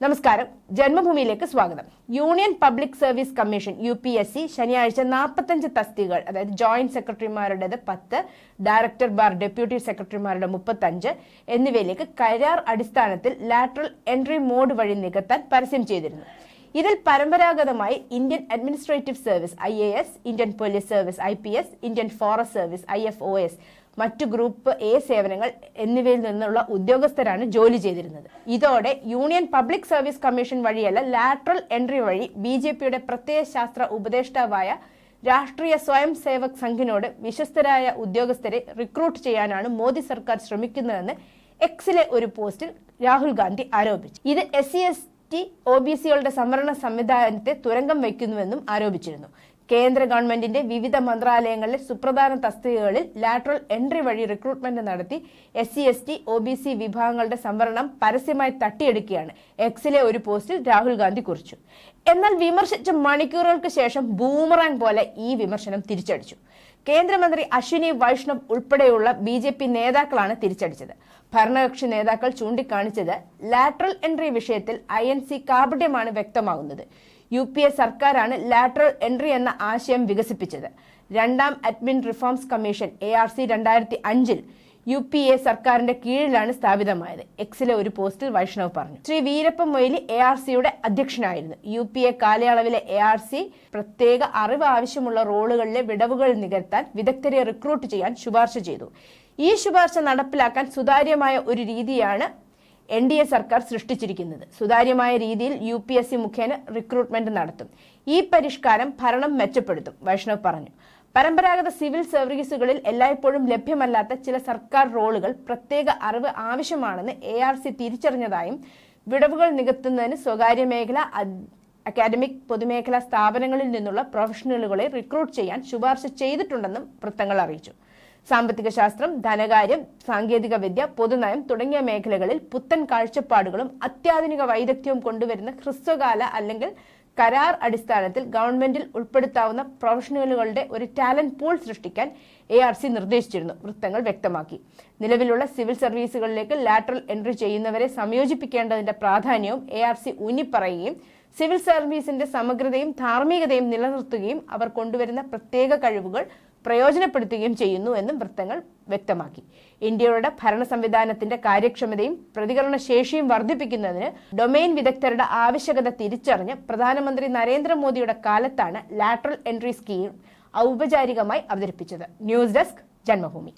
നമസ്കാരം. ജന്മഭൂമിയിലേക്ക് സ്വാഗതം. Union public service commission U P S C ശനിയാഴ്ച നാൽപ്പത്തഞ്ച് തസ്തികകൾ അതായത് ജോയിന്റ് സെക്രട്ടറിമാരുടേത് പത്ത് ഡയറക്ടർ ബാർ ഡെപ്യൂട്ടി സെക്രട്ടറിമാരുടെ മുപ്പത്തഞ്ച് എന്നിവയിലേക്ക് കരാർ അടിസ്ഥാനത്തിൽ ലാറ്ററൽ എൻട്രി മോഡ് വഴി നികത്താൻ പരസ്യം ചെയ്തിരുന്നു. ഇതിൽ പരമ്പരാഗതമായി Indian administrative service I A S Indian police service I P S Indian forest service I F O S മറ്റു ഗ്രൂപ്പ് എ സേവനങ്ങൾ എന്നിവയിൽ നിന്നുള്ള ഉദ്യോഗസ്ഥരാണ് ജോലി ചെയ്തിരുന്നത്. ഇതോടെ യൂണിയൻ പബ്ലിക് സർവീസ് കമ്മീഷൻ വഴിയല്ല ലാറ്ററൽ എൻട്രി വഴി ബി ജെ പിയുടെ പ്രത്യയശാസ്ത്ര ഉപദേഷ്ടാവായ രാഷ്ട്രീയ സ്വയം സേവക് സംഘിനോട് വിശ്വസ്തരായ ഉദ്യോഗസ്ഥരെ റിക്രൂട്ട് ചെയ്യാനാണ് മോദി സർക്കാർ ശ്രമിക്കുന്നതെന്ന് എക്സിലെ ഒരു പോസ്റ്റിൽ രാഹുൽ ഗാന്ധി ആരോപിച്ചു. ഇത് S C S T O B സികളുടെ സംവരണ സംവിധാനത്തെ തുരങ്കം വയ്ക്കുന്നുവെന്നും ആരോപിച്ചിരുന്നു. കേന്ദ്ര ഗവൺമെന്റിന്റെ വിവിധ മന്ത്രാലയങ്ങളിലെ സുപ്രധാന തസ്തികകളിൽ ലാറ്ററൽ എൻട്രി വഴി റിക്രൂട്ട്മെന്റ് നടത്തി S C S T O B C വിഭാഗങ്ങളുടെ സംവരണം പരസ്യമായി തട്ടിയെടുക്കുകയാണ്. എക്സിലെ ഒരു പോസ്റ്റിൽ രാഹുൽ ഗാന്ധി കുറിച്ചു. എന്നാൽ വിമർശിച്ച മണിക്കൂറുകൾക്ക് ശേഷം ബൂമറാങ് പോലെ ഈ വിമർശനം തിരിച്ചടിച്ചു. കേന്ദ്രമന്ത്രി അശ്വിനി വൈഷ്ണവ് ഉൾപ്പെടെയുള്ള ബി ജെ പി നേതാക്കളാണ് തിരിച്ചടിച്ചത്. ഭരണകക്ഷി നേതാക്കൾ ചൂണ്ടിക്കാണിച്ചത് ലാറ്ററൽ എൻട്രി വിഷയത്തിൽ ഐ എൻ സി കാപട്യമാണ് വ്യക്തമാകുന്നത്. യു പി എ സർക്കാരാണ് ലാറ്ററൽ എൻട്രി എന്ന ആശയം വികസിപ്പിച്ചത്. രണ്ടാം admin reforms commission A R C രണ്ടായിരത്തി അഞ്ചിൽ യു പി എ സർക്കാരിന്റെ കീഴിലാണ് സ്ഥാപിതമായത്. എക്സിലെ ഒരു പോസ്റ്റിൽ വൈഷ്ണവ് പറഞ്ഞു. ശ്രീ വീരപ്പ മൊയ്ലി എ ആർ സിയുടെ അധ്യക്ഷനായിരുന്നു. യു പി എ കാലയളവിലെ എ ആർ സി പ്രത്യേക അറിവ് ആവശ്യമുള്ള റോളുകളിലെ വിടവുകൾ നികത്താൻ വിദഗ്ധരെ റിക്രൂട്ട് ചെയ്യാൻ ശുപാർശ ചെയ്തു. ഈ ശുപാർശ നടപ്പിലാക്കാൻ സുതാര്യമായ ഒരു രീതിയാണ് എൻ ഡി എ സർക്കാർ സൃഷ്ടിച്ചിരിക്കുന്നത്. സുതാര്യമായ രീതിയിൽ യു പി എസ് സി മുഖേന റിക്രൂട്ട്മെന്റ് നടത്തും. ഈ പരിഷ്കാരം ഭരണം മെച്ചപ്പെടുത്തും വൈഷ്ണവ് പറഞ്ഞു. പരമ്പരാഗത സിവിൽ സർവീസുകളിൽ എല്ലായ്പ്പോഴും ലഭ്യമല്ലാത്ത ചില സർക്കാർ റോളുകൾ പ്രത്യേക അറിവ് ആവശ്യമാണെന്ന് എ ആർ സി തിരിച്ചറിഞ്ഞതായും വിടവുകൾ നികത്തുന്നതിന് സ്വകാര്യ മേഖല അക്കാദമിക് പൊതുമേഖലാ സ്ഥാപനങ്ങളിൽ നിന്നുള്ള പ്രൊഫഷണലുകളെ റിക്രൂട്ട് ചെയ്യാൻ ശുപാർശ ചെയ്തിട്ടുണ്ടെന്നും വൃത്തങ്ങൾ അറിയിച്ചു. സാമ്പത്തിക ശാസ്ത്രം ധനകാര്യം സാങ്കേതിക വിദ്യ പൊതുനയം തുടങ്ങിയ മേഖലകളിൽ പുത്തൻ കാഴ്ചപ്പാടുകളും അത്യാധുനിക വൈദഗ്ധ്യവും കൊണ്ടുവരുന്ന ഹ്രസ്വകാല അല്ലെങ്കിൽ കരാർ അടിസ്ഥാനത്തിൽ ഗവൺമെന്റിൽ ഉൾപ്പെടുത്താവുന്ന പ്രൊഫഷണലുകളുടെ ഒരു ടാലന്റ് പൂൾ സൃഷ്ടിക്കാൻ എ ആർ സി നിർദ്ദേശിച്ചിരുന്നു വൃത്തങ്ങൾ വ്യക്തമാക്കി. നിലവിലുള്ള സിവിൽ സർവീസുകളിലേക്ക് ലാറ്ററൽ എൻട്രി ചെയ്യുന്നവരെ സംയോജിപ്പിക്കേണ്ടതിന്റെ പ്രാധാന്യവും എ ആർ സി ഊന്നിപ്പറയുകയും സിവിൽ സർവീസിന്റെ സമഗ്രതയും ധാർമ്മികതയും നിലനിർത്തുകയും അവർ കൊണ്ടുവരുന്ന പ്രത്യേക കഴിവുകൾ പ്രയോജനപ്പെടുത്തുകയും ചെയ്യുന്നു എന്നും വൃത്തങ്ങൾ വ്യക്തമാക്കി. ഇന്ത്യയുടെ ഭരണ സംവിധാനത്തിന്റെ കാര്യക്ഷമതയും പ്രതികരണശേഷിയും വർദ്ധിപ്പിക്കുന്നതിന് ഡൊമെയിൻ വിദഗ്ധരുടെ ആവശ്യകത തിരിച്ചറിഞ്ഞ് പ്രധാനമന്ത്രി നരേന്ദ്രമോദിയുടെ കാലത്താണ് ലാറ്ററൽ എൻട്രി സ്കീം ഔപചാരികമായി അവതരിപ്പിച്ചത്. News desk Janmabhumi.